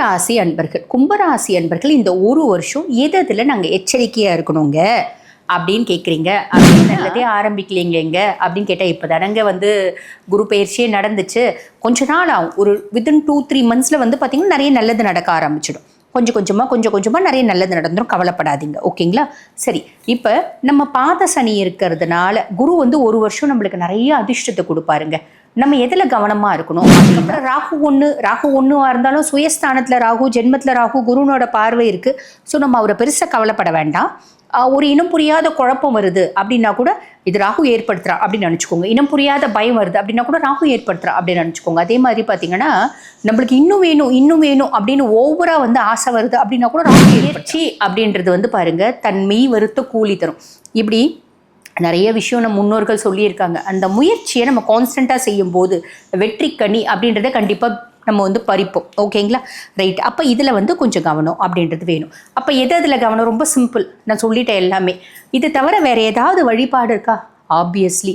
கும்பராசி அன்பர்கள் கும்பராசி அன்பர்கள் இந்த ஒரு வருஷம் எது எதில் நாங்கள் எச்சரிக்கையாக இருக்கணுங்க? அப்படின்னு கேட்குறீங்க அப்படின்னு நல்லதே ஆரம்பிக்கலைங்க அப்படின்னு கேட்டால் இப்போ தானங்க வந்து குரு பயிற்சியே நடந்துச்சு. கொஞ்ச நாள் ஆகும். ஒரு வித்தின் டூ த்ரீ மந்த்ஸில் வந்து பார்த்திங்கன்னா நிறைய நல்லது நடக்க ஆரம்பிச்சிடும். கொஞ்சம் கொஞ்சமாக கொஞ்சம் கொஞ்சமாக நிறைய நல்லது நடந்துடும் கவலைப்படாதீங்க. ஓகேங்களா? சரி. இப்போ நம்ம பாத சனி இருக்கிறதுனால குரு வந்து ஒரு வருஷம் நம்மளுக்கு நிறைய அதிர்ஷ்டத்தை கொடுப்பாருங்க. நம்ம எதில் கவனமாக இருக்கணும்? அதுக்கப்புறம் ராகு ஒன்று ராகு ஒன்றுவா இருந்தாலும் சுயஸ்தானத்தில் ராகு ஜென்மத்தில் ராகு குருனோட பார்வை இருக்குது ஸோ நம்ம அவரை பெருசாக கவலைப்பட வேண்டாம். ஒரு இனம் புரியாத குழப்பம் வருது அப்படின்னா கூட இது ராகு ஏற்படுத்துறா அப்படின்னு நினச்சிக்கோங்க. இனம் புரியாத பயம் வருது அப்படின்னா கூட ராகு ஏற்படுத்துறா அப்படின்னு நினச்சிக்கோங்க. அதே மாதிரி பார்த்தீங்கன்னா நம்மளுக்கு இன்னும் வேணும் இன்னும் வேணும் அப்படின்னு ஓவரா வந்து ஆசை வருது அப்படின்னா கூட ராகு ஏற்படுத்தி அப்படின்றது வந்து பாருங்க தன் மெய் வருத்த கூலி தரும். இப்படி நிறைய விஷயம் நம்ம முன்னோர்கள் சொல்லியிருக்காங்க. அந்த முயற்சியை நம்ம கான்ஸ்டண்ட்டாக செய்யும்போது வெற்றி கனி அப்படின்றத கண்டிப்பாக நம்ம வந்து பறிப்போம். ஓகேங்களா ரைட் அப்போ இதில் வந்து கொஞ்சம் கவனம் அப்படின்றது வேணும். அப்போ எது அதில் கவனம்? ரொம்ப சிம்பிள் நான் சொல்லிட்டேன் எல்லாமே. இது தவிர வேறு ஏதாவது வழிபாடு இருக்கா? ஆப்வியஸ்லி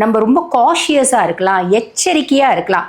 நம்ம ரொம்ப காஷியஸாக இருக்கலாம் எச்சரிக்கையாக இருக்கலாம்.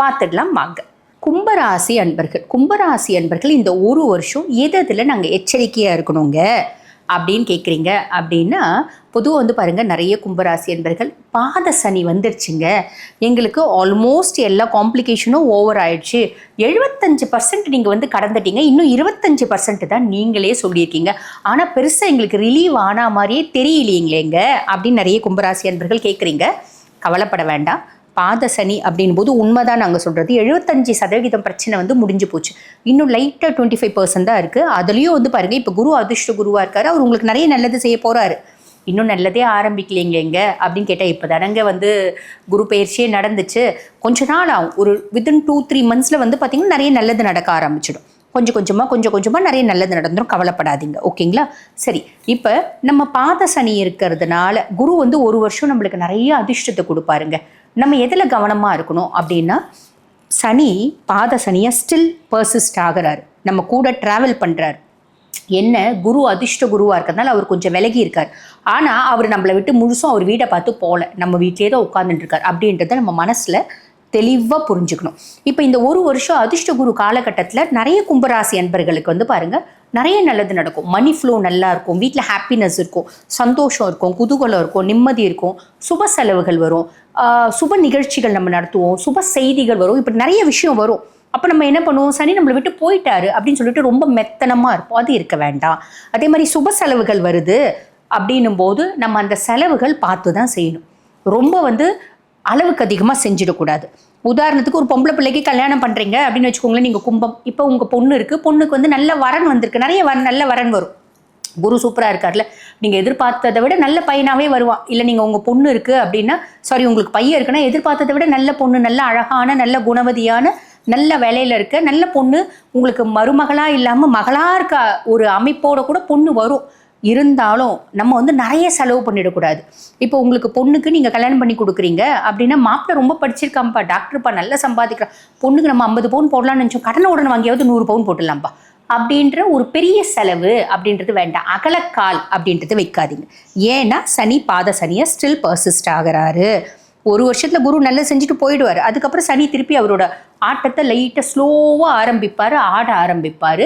பார்த்துடலாம் வாங்க. கும்பராசி அன்பர்கள் கும்பராசி அன்பர்கள் இந்த ஒரு வருஷம் எது எதில் நாங்கள் எச்சரிக்கையாக இருக்கணுங்க? அப்படின்னு கேட்குறீங்க அப்படின்னா பொதுவாக வந்து பாருங்கள் நிறைய கும்பராசி அன்பர்கள் பாத சனி வந்துருச்சுங்க. எங்களுக்கு ஆல்மோஸ்ட் எல்லா காம்ப்ளிகேஷனும் ஓவர் ஆயிடுச்சு. எழுபத்தஞ்சு பர்சன்ட் நீங்கள் வந்து கடந்துட்டீங்க. இன்னும் இருபத்தஞ்சு பர்சன்ட் தான் நீங்களே சொல்லியிருக்கீங்க. ஆனால் பெருசாக எங்களுக்கு ரிலீவ் ஆன மாதிரியே தெரியலைங்களேங்க அப்படின்னு நிறைய கும்பராசி அன்பர்கள் கேட்குறீங்க கவலைப்பட வேண்டாம். பாத சனி அப்படின் போது உண்மைதான் நாங்கள் சொல்கிறது எழுபத்தஞ்சு சதவீதம் பிரச்சனை வந்து முடிஞ்சு போச்சு. இன்னும் லைட்டாக டுவெண்ட்டி ஃபைவ் பர்சன்ட் தான் இருக்குது அதுலேயும் வந்து பாருங்கள் இப்போ குரு அதிர்ஷ்ட குருவாக இருக்கார். அவர் உங்களுக்கு நிறைய நல்லது செய்ய போகிறாரு இன்னும் நல்லதே ஆரம்பிக்கலைங்க அப்படின்னு கேட்டால் இப்போ தானங்க வந்து குரு பயிற்சியே நடந்துச்சு. கொஞ்ச நாள் ஆகும். ஒரு வித்தின் டூ த்ரீ மந்த்ஸில் வந்து பார்த்திங்கன்னா நிறைய நல்லது நடக்க ஆரம்பிச்சிடும். கொஞ்சம் கொஞ்சமாக கொஞ்சம் கொஞ்சமாக நிறைய நல்லது நடந்துடும் கவலைப்படாதீங்க. ஓகேங்களா? சரி. இப்போ நம்ம பாத சனி இருக்கிறதுனால குரு வந்து ஒரு வருஷம் நம்மளுக்கு நிறைய அதிர்ஷ்டத்தை கொடுப்பாருங்க. நம்ம எதில் கவனமாக இருக்கணும் அப்படின்னா சனி பாத சனியாக ஸ்டில் பர்சிஸ்ட் ஆகிறார். நம்ம கூட ட்ராவல் பண்ணுறாரு என்ன? குரு அதிர்ஷ்ட குருவாக இருக்கிறதுனால அவர் கொஞ்சம் விலகி இருக்கார். ஆனால் அவர் நம்மளை விட்டு முழுசும் அவர் வீடை பார்த்து போகல. நம்ம வீட்டிலே தான் உட்காந்துட்டுருக்கார் அப்படின்றத நம்ம மனசில் தெளிவாக புரிஞ்சுக்கணும். இப்போ இந்த ஒரு வருஷம் அதிர்ஷ்ட குரு காலகட்டத்தில் நிறைய கும்பராசி அன்பர்களுக்கு வந்து பாருங்கள் நிறைய நல்லது நடக்கும். மணி ஃப்ளோ நல்லா இருக்கும் வீட்டில் ஹாப்பினஸ் இருக்கும். சந்தோஷம் இருக்கும். குதூகலம் இருக்கும். நிம்மதி இருக்கும். சுப செலவுகள் வரும். சுப நிகழ்ச்சிகள் நம்ம நடத்துவோம். சுப செய்திகள் வரும். இப்படி நிறைய விஷயம் வரும். அப்போ நம்ம என்ன பண்ணுவோம்? சனி நம்மளை விட்டு போயிட்டாரு அப்படின்னு சொல்லிட்டு ரொம்ப மெத்தனமாக இருப்போம் அது இருக்க வேண்டாம். அதே மாதிரி சுப செலவுகள் வருது அப்படின்னும் போது நம்ம அந்த செலவுகள் பார்த்து தான் செய்யணும். ரொம்ப வந்து அளவுக்கு அதிகமாக செஞ்சிடக்கூடாது. உதாரணத்துக்கு ஒரு பொம்பளை பிள்ளைக்கு கல்யாணம் பண்ணுறீங்க அப்படின்னு வச்சுக்கோங்களேன் நீங்கள் கும்பம். இப்போ உங்கள் பொண்ணு இருக்குது பொண்ணுக்கு வந்து நல்ல வரன் வந்திருக்கு. நிறைய வர நல்ல வரன் வரும். குரு சூப்பராக இருக்கார்ல. நீங்கள் எதிர்பார்த்ததை விட நல்ல பையனாகவே வருவான். இல்லை நீங்கள் உங்கள் பொண்ணு இருக்குது அப்படின்னா சாரி உங்களுக்கு பையன் இருக்குன்னா எதிர்பார்த்ததை விட நல்ல பொண்ணு நல்ல அழகான நல்ல குணவதியான நல்ல வேலையில் இருக்க நல்ல பொண்ணு உங்களுக்கு மருமகளாக இல்லாமல் மகளாக இருக்க ஒரு அமைப்போட கூட பொண்ணு வரும். இருந்தாலும் நம்ம வந்து நிறைய செலவு பண்ணிடக்கூடாது. இப்போ உங்களுக்கு பொண்ணுக்கு நீங்கள் கல்யாணம் பண்ணி கொடுக்குறீங்க அப்படின்னா மாப்பிள்ளை ரொம்ப படிச்சிருக்காம்ப்பா டாக்டர்ப்பா நல்லா சம்பாதிக்கிறான் பொண்ணுக்கு நம்ம ஐம்பது பவுன் போடலாம்னு நினச்சோம் கடனை உடனே வாங்கியாவது நூறு பவுன் போட்டுடலாம்ப்பா. அப்படின்ற ஒரு பெரிய செலவு அப்படின்றது வேண்டாம். அகலக்கால் அப்படின்றது வைக்காதீங்க. ஏன்னா சனி பாத சனியை ஸ்டில் பர்சிஸ்ட் ஆகிறாரு. ஒரு வருஷத்தில் குரு நல்லா செஞ்சுட்டு போயிடுவார். அதுக்கப்புறம் சனி திருப்பி அவரோட ஆட்டத்தை லைட்டாக ஸ்லோவாக ஆரம்பிப்பார் ஆட ஆரம்பிப்பார்.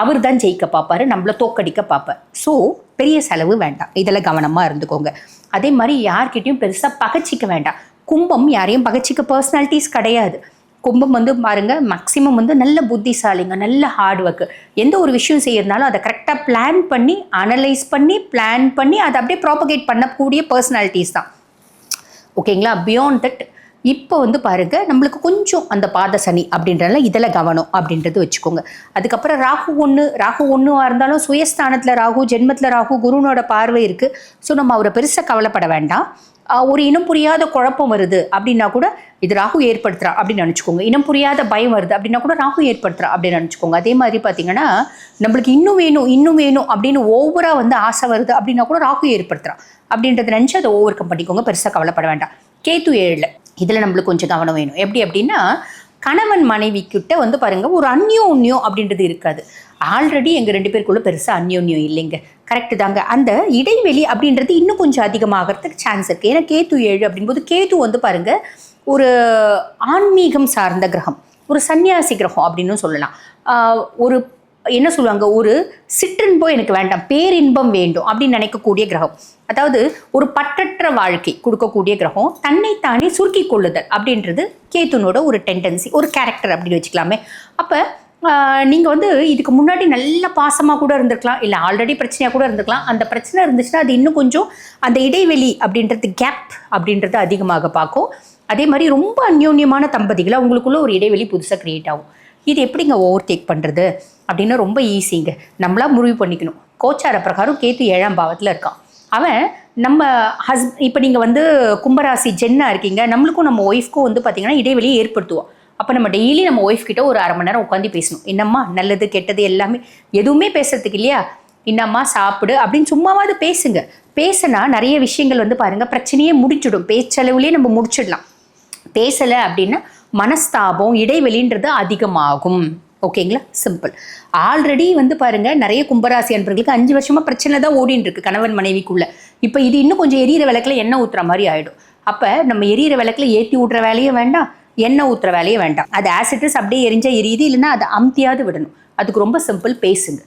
அவர் தான் ஜெயிக்க பார்ப்பாரு நம்மளை தோக்கடிக்க பார்ப்பார். ஸோ பெரிய செலவு வேண்டாம். இதில் கவனமாக இருந்துக்கோங்க. அதே மாதிரி யார்கிட்டையும் பெருசாக பகச்சிக்க வேண்டாம். கும்பம் யாரையும் பகச்சிக்க பர்சனாலிட்டிஸ் கிடையாது. கும்பம் வந்து பாருங்க மேக்ஸிமம் வந்து நல்ல புத்திசாலிங்க நல்ல ஹார்ட் ஒர்க்கு எந்த ஒரு விஷயம் செய்யறதுனாலும் அதை கரெக்டாக பிளான் பண்ணி அனலைஸ் பண்ணி பிளான் பண்ணி அதை அப்படியே ப்ராபகேட் பண்ணக்கூடிய பர்சனாலிட்டிஸ் தான். ஓகேங்களா பியாண்ட் தட் இப்போ வந்து பாருங்க நம்மளுக்கு கொஞ்சம் அந்த பாத சனி அப்படின்றதுல இதில் கவனம் அப்படின்றது வச்சுக்கோங்க. அதுக்கப்புறம் ராகு ஒன்று ராகு ஒன்றுவாக இருந்தாலும் சுயஸ்தானத்தில் ராகு ஜென்மத்தில் ராகு குருனோட பார்வை இருக்குது ஸோ நம்ம அவரை பெருசாக கவலைப்பட வேண்டாம். ஒரு இனம் புரியாத குழப்பம் வருது அப்படின்னா கூட இது ராகு ஏற்படுத்துறா அப்படின்னு நினச்சிக்கோங்க. இனம் புரியாத பயம் வருது அப்படின்னா கூட ராகு ஏற்படுத்துறா அப்படின்னு நினச்சிக்கோங்க. அதே மாதிரி பார்த்தீங்கன்னா நம்மளுக்கு இன்னும் வேணும் இன்னும் வேணும் அப்படின்னு ஓவராக வந்து ஆசை வருது அப்படின்னா கூட ராகு ஏற்படுத்துறா அப்படின்றத நினச்சி அதை ஓவர் கம் பண்ணிக்கோங்க. பெருசாக கவலைப்பட வேண்டாம். கேத்து ஏழில் இதில் நம்மளுக்கு கொஞ்சம் கவனம் வேணும். எப்படி அப்படின்னா கணவன் மனைவி கிட்ட வந்து பாருங்கள் ஒரு அந்யோன்யம் அப்படின்றது இருக்காது. ஆல்ரெடி எங்கள் ரெண்டு பேருக்குள்ள பெருசாக அந்யோன்யம் இல்லைங்க. கரெக்டு தாங்க. அந்த இடைவெளி அப்படின்றது இன்னும் கொஞ்சம் அதிகமாகிறதுக்கு சான்ஸ் இருக்குது ஏன்னா கேத்து ஏழு அப்படின்போது கேத்து வந்து பாருங்கள் ஒரு ஆன்மீகம் சார்ந்த கிரகம். ஒரு சன்னியாசி கிரகம் அப்படின்னு சொல்லலாம். ஒரு என்ன சொல்லுவாங்க? ஒரு சிற்றின்பம் எனக்கு வேண்டாம் பேரின்பம் வேண்டும் அப்படின்னு நினைக்கக்கூடிய கிரகம். அதாவது ஒரு பற்றற்ற வாழ்க்கை கொடுக்கக்கூடிய கிரகம் தன்னைத்தானே சுருக்கி கொள்ளுதல் அப்படின்றது கேத்துனோட ஒரு டெண்டன்சி ஒரு கேரக்டர் அப்படின்னு வச்சுக்கலாமே. அப்போ நீங்கள் வந்து இதுக்கு முன்னாடி நல்ல பாசமாக கூட இருந்திருக்கலாம் இல்லை ஆல்ரெடி பிரச்சனையாக கூட இருந்திருக்கலாம். அந்த பிரச்சனை இருந்துச்சுன்னா அது இன்னும் கொஞ்சம் அந்த இடைவெளி அப்படின்றது கேப் அப்படின்றது அதிகமாக பார்க்கும். அதே மாதிரி ரொம்ப அந்யோன்யமான தம்பதிகளை அவங்களுக்குள்ள ஒரு இடைவெளி புதுசாக க்ரியேட் ஆகும். இது எப்படிங்க ஓவர் டேக் பண்ணுறது அப்படின்னு ரொம்ப ஈஸிங்க நம்மளா முடிவு பண்ணிக்கணும். கோச்சார பிரகாரம் கேத்து ஏழாம் பாவத்தில் இருக்கான். அவன் நம்ம ஹஸ் இப்போ நீங்கள் வந்து கும்பராசி ஜென்னா இருக்கீங்க. நம்மளுக்கும் நம்ம ஒய்ஃப்க்கும் வந்து பார்த்தீங்கன்னா இடைவெளியை ஏற்படுத்துவோம். அப்போ நம்ம டெய்லி நம்ம ஒய்ஃப் கிட்ட ஒரு அரை மணி நேரம் உட்காந்து பேசணும். என்னம்மா நல்லது கெட்டது எல்லாமே எதுவுமே பேசுறதுக்கு இல்லையா? என்னம்மா சாப்பிடு அப்படின்னு சும்மாவாவது பேசுங்க. பேசினா நிறைய விஷயங்கள் வந்து பாருங்கள் பிரச்சனையே முடிச்சிடும் பேச்சளவுலேயே நம்ம முடிச்சிடலாம். பேசலை அப்படின்னா மனஸ்தாபம் இடைவெளின்றது அதிகமாகும். ஓகேங்களா? சிம்பிள் ஆல்ரெடி வந்து பாருங்க நிறைய கும்பராசி அன்பர்களுக்கு அஞ்சு வருஷமா பிரச்சனை தான் ஓடின்னு இருக்கு கணவன் மனைவிக்குள்ள. இப்போ இது இன்னும் கொஞ்சம் எரியிற விளக்குல எண்ணெய் ஊத்துற மாதிரி ஆயிடும். அப்போ நம்ம எரியிற விளக்குல ஏற்றி ஊட்டுற வேலையும் வேண்டாம் எண்ணெய் ஊற்றுற வேலையும் வேண்டாம். அது ஆசிட்ஸ் அப்படியே எரிஞ்சா எரியுது இல்லைன்னா அதை அமுத்தியாவது விடணும். அதுக்கு ரொம்ப சிம்பிள் பேசுங்க.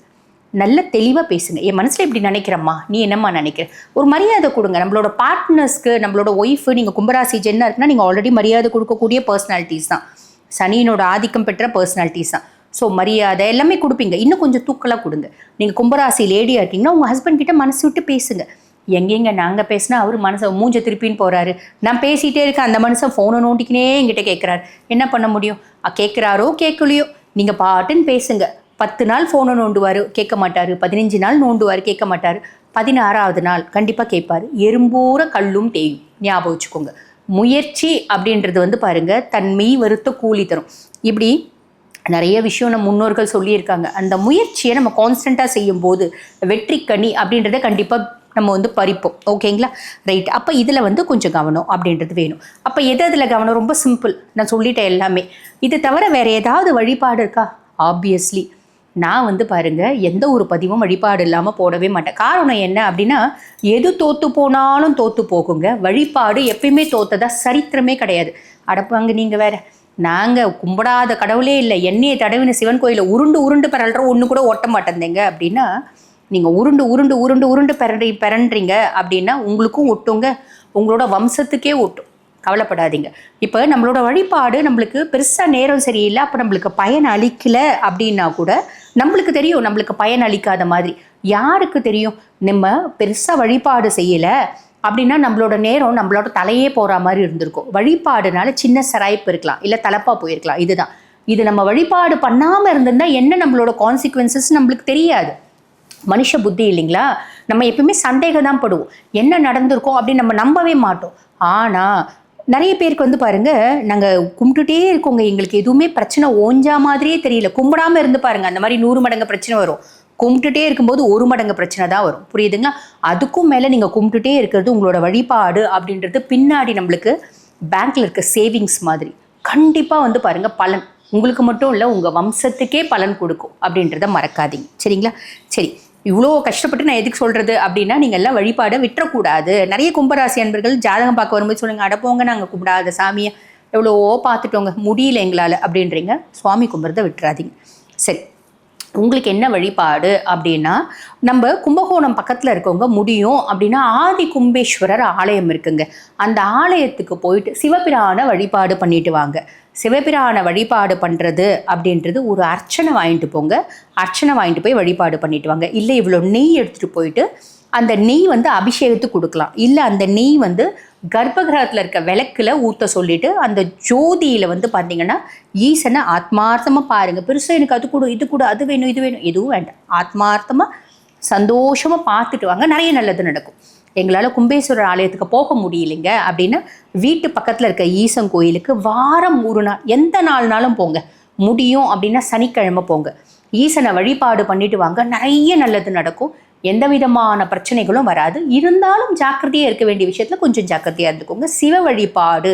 நல்ல தெளிவாக பேசுங்க. என் மனசில் இப்படி நினைக்கிறம்மா. நீ என்னம்மா நினைக்கிற? ஒரு மரியாதை கொடுங்க. நம்மளோட பார்ட்னர்ஸ்க்கு நம்மளோட ஒய்ஃபு நீங்கள் கும்பராசி ஜென்னா இருக்குன்னா நீங்கள் ஆல்ரெடி மரியாதை கொடுக்கக்கூடிய பர்சனாலிட்டிஸ் தான். சனியினோட ஆதிக்கம் பெற்ற பர்சனாலிட்டிஸ் தான். ஸோ மரியாதை எல்லாமே கொடுப்பீங்க. இன்னும் கொஞ்சம் தூக்கலாக கொடுங்க. நீங்கள் கும்பராசி லேடியாக இருக்கீங்கன்னா உங்கள் ஹஸ்பண்ட் கிட்ட மனசு விட்டு பேசுங்க. எங்கெங்க நாங்கள் பேசினா அவர் மனசை மூஞ்ச திருப்பின்னு போகிறாரு நான் பேசிகிட்டே இருக்கேன். அந்த மனுஷன் ஃபோனை நோண்டிக்கினே என்கிட்ட கேட்குறாரு என்ன பண்ண முடியும்? கேட்குறாரோ கேட்கலையோ நீங்கள் பாட்டுன்னு பேசுங்க. பத்து நாள் ஃபோனை நோண்டுவார் கேட்க மாட்டார். பதினஞ்சு நாள் நோண்டுவார் கேட்க மாட்டார். பதினாறாவது நாள் கண்டிப்பாக கேட்பார். எறும்பூர கல்லும் தேயும். ஞாபகம் வச்சுக்கோங்க. முயற்சி அப்படின்றது வந்து பாருங்கள் தன் மெய் வருத்த கூலி தரும். இப்படி நிறைய விஷயம் நம்ம முன்னோர்கள் சொல்லியிருக்காங்க. அந்த முயற்சியை நம்ம கான்ஸ்டண்ட்டாக செய்யும்போது வெற்றி கனி அப்படின்றத கண்டிப்பாக நம்ம வந்து பறிப்போம். ஓகேங்களா ரைட் அப்போ இதில் வந்து கொஞ்சம் கவனம் அப்படின்றது வேணும். அப்போ எது அதில் கவனம்? ரொம்ப சிம்பிள் நான் சொல்லிட்டேன் எல்லாமே. இது தவிர வேறு ஏதாவது வழிபாடு இருக்கா? ஆப்வியஸ்லி நான் வந்து பாருங்க எந்த ஒரு பதிவும் வழிபாடு இல்லாமல் போடவே மாட்டேன். காரணம் என்ன அப்படின்னா எது தோத்து போனாலும் தோத்து போகுங்க. வழிபாடு எப்பயுமே தோத்ததா சரித்திரமே கிடையாது. அடப்பாங்க நீங்கள் வேற. நாங்கள் கும்பிடாத கடவுளே இல்லை. எண்ணெயை தடவின சிவன் கோயிலில் உருண்டு உருண்டு பிறல்ற ஒன்று கூட ஓட்ட மாட்டேந்தேங்க. அப்படின்னா நீங்கள் உருண்டு உருண்டு உருண்டு உருண்டு பிறன்றி பிறன்றீங்க அப்படின்னா உங்களுக்கும் ஒட்டுங்க. உங்களோட வம்சத்துக்கே ஒட்டும். கவலைப்படாதீங்க. இப்போ நம்மளோட வழிபாடு நம்மளுக்கு பெருசாக நேரம் சரியில்லை. அப்போ நம்மளுக்கு பயன் அளிக்கலை அப்படின்னா கூட நம்மளுக்கு தெரியும் நம்மளுக்கு பயன் அளிக்காத மாதிரி. யாருக்கு தெரியும்? நம்ம பெருசாக வழிபாடு செய்யலை அப்படின்னா நம்மளோட நேரம் நம்மளோட தலையே போகிற மாதிரி இருந்திருக்கும். வழிபாடுனால சின்ன சராய்ப்பு இருக்கலாம். இல்லை தலப்பாக போயிருக்கலாம். இதுதான். இது நம்ம வழிபாடு பண்ணாமல் இருந்திருந்தால் என்ன நம்மளோட கான்சிக்வன்சஸ் நம்மளுக்கு தெரியாது. மனுஷ புத்தி இல்லைங்களா? நம்ம எப்பயுமே சந்தேகம் தான் படுவோம். என்ன நடந்திருக்கோம் அப்படின்னு நம்ம நம்பவே மாட்டோம். ஆனால் நிறைய பேருக்கு வந்து பாருங்க நாங்கள் கும்பிட்டுட்டே இருக்கோங்க. எங்களுக்கு எதுவுமே பிரச்சனை ஓஞ்சா மாதிரியே தெரியல. கும்பிடாம இருந்து பாருங்க அந்த மாதிரி நூறு மடங்கு பிரச்சனை வரும். கும்பிட்டுட்டே இருக்கும்போது ஒரு மடங்கு பிரச்சனை தான் வரும். புரியுதுங்களா? அதுக்கும் மேலே நீங்கள் கும்பிட்டுட்டே இருக்கிறது உங்களோட வழிபாடு அப்படின்றது பின்னாடி நம்மளுக்கு பேங்க்ல இருக்க சேவிங்ஸ் மாதிரி. கண்டிப்பாக வந்து பாருங்க பலன். உங்களுக்கு மட்டும் இல்லை உங்கள் வம்சத்துக்கே பலன் கொடுக்கும் அப்படின்றத மறக்காதீங்க. சரிங்களா? சரி. இவ்வளோ கஷ்டப்பட்டு நான் எதுக்கு சொல்கிறது அப்படின்னா நீங்கள் எல்லாம் வழிபாடை விட்டுறக்கூடாது. நிறைய கும்பராசி அன்பர்கள் ஜாதகம் பார்க்க வரும்போது சொல்லுங்கள் அடப்போங்க நாங்கள் கும்பிடாத சாமியை. எவ்வளோவோ பார்த்துட்டோங்க முடியல எங்களால் அப்படின்றீங்க. சுவாமி கும்பிட்றத விட்டுறாதீங்க. சரி. உங்களுக்கு என்ன வழிபாடு அப்படின்னா நம்ம கும்பகோணம் பக்கத்தில் இருக்கவங்க முடியும் அப்படின்னா ஆதி கும்பேஸ்வரர் ஆலயம் இருக்குங்க. அந்த ஆலயத்துக்கு போயிட்டு சிவபிரான வழிபாடு பண்ணிட்டு வாங்க. சிவபிரான வழிபாடு பண்ணுறது அப்படின்றது ஒரு அர்ச்சனை வாங்கிட்டு போங்க. அர்ச்சனை வாங்கிட்டு போய் வழிபாடு பண்ணிட்டு வாங்க. இல்லை இவ்வளோ நெய் எடுத்துகிட்டு போயிட்டு அந்த நெய் வந்து அபிஷேகத்துக்கு கொடுக்கலாம். இல்லை அந்த நெய் வந்து கர்ப்பகிரகத்தில் இருக்க விளக்கில் ஊற்ற சொல்லிட்டு அந்த ஜோதியில் வந்து பார்த்தீங்கன்னா ஈசனை ஆத்மார்த்தமாக பாருங்கள் பெருசாக எனக்கு அது கூட இது கூட அது வேணும் இது வேணும். எதுவும் வேண்டாம். ஆத்மார்த்தமாக சந்தோஷமாக பார்த்துட்டு வாங்க. நிறைய நல்லது நடக்கும். எங்களால் கும்பேஸ்வரர் ஆலயத்துக்கு போக முடியலைங்க அப்படின்னா வீட்டு பக்கத்தில் இருக்க ஈசன் கோயிலுக்கு வாரம் ஒரு நாள் எந்த நாள்னாலும் போங்க. முடியும் அப்படின்னா சனிக்கிழமை போங்க. ஈசனை வழிபாடு பண்ணிட்டு வாங்க. நிறைய நல்லது நடக்கும். எந்த விதமான பிரச்சனைகளும் வராது. இருந்தாலும் ஜாக்கிரதையாக இருக்க வேண்டிய விஷயத்தில் கொஞ்சம் ஜாக்கிரதையாக இருந்துக்கோங்க. சிவ வழிபாடு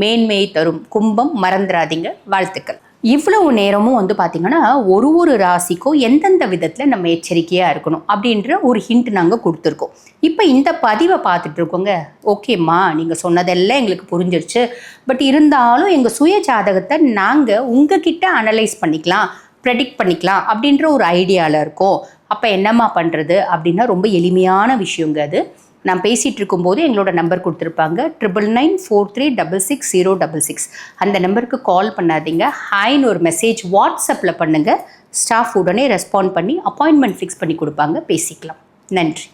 மேன்மை தரும். கும்பம் மறந்துடாதீங்க வாழ்த்துக்கள். இவ்வளவு நேரமும் வந்து பார்த்திங்கன்னா ஒரு ஒரு ராசிக்கும் எந்தெந்த விதத்தில் நம்ம எச்சரிக்கையாக இருக்கணும் அப்படின்ற ஒரு ஹிண்ட் நாங்கள் கொடுத்துருக்கோம். இப்போ இந்த பதிவை பார்த்துட்டு இருக்கோங்க. ஓகேம்மா நீங்கள் சொன்னதெல்லாம் எங்களுக்கு புரிஞ்சிருச்சு. பட் இருந்தாலும் எங்கள் சுய ஜாதகத்தை நாங்கள் உங்ககிட்ட அனலைஸ் பண்ணிக்கலாம். ப்ரெடிக்ட் பண்ணிக்கலாம் அப்படின்ற ஒரு ஐடியாவில் இருக்கும். அப்போ என்னம்மா பண்ணுறது அப்படின்னா ரொம்ப எளிமையான விஷயங்க அது. நான் பேசிகிட்டு இருக்கும்போது எங்களோட நம்பர் கொடுத்துருப்பாங்க. Triple nine four three double six zero double six அந்த நம்பருக்கு கால் பண்ணாதீங்க. ஹாய்னு ஒரு மெசேஜ் வாட்ஸ்அப்பில் பண்ணுங்கள் ஸ்டாஃப் உடனே ரெஸ்பாண்ட் பண்ணி அப்பாயின்மெண்ட் ஃபிக்ஸ் பண்ணி கொடுப்பாங்க. பேசிக்கலாம். நன்றி.